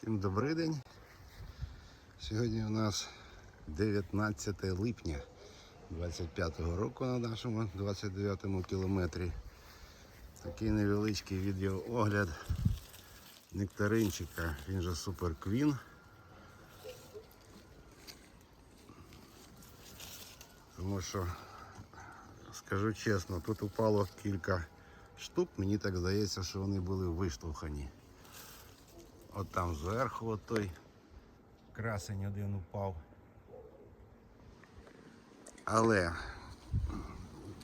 Всім добрий день. Сьогодні у нас 19 липня 25-го року на нашому 29-му кілометрі. Такий невеличкий відеоогляд нектаринчика, він же Супер Квін. Тому що, скажу чесно, тут упало кілька штук, мені так здається, що вони були виштовхані. От там зверху от той красень один упав. Але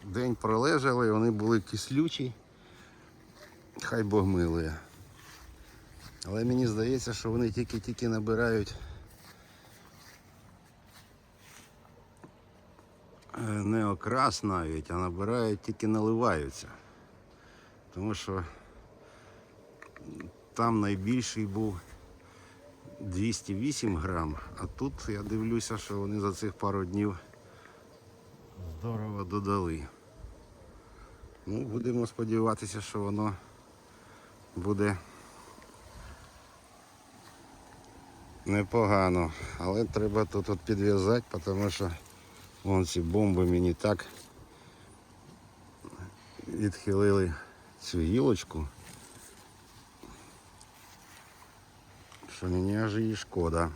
день пролежали, вони були кислючі. Хай Бог милує. Але мені здається, що вони тільки-тільки набирають е, не окрас навіть, а набирають, тільки наливаються. Тому що там найбільший був 208 грам, а тут я дивлюся, що вони за цих пару днів здорово додали. Ну, будемо сподіватися, що воно буде непогано. Але треба тут от підв'язати, тому що вон ці бомби мені так відхилили цю гілочку. Що мені аж її шкода.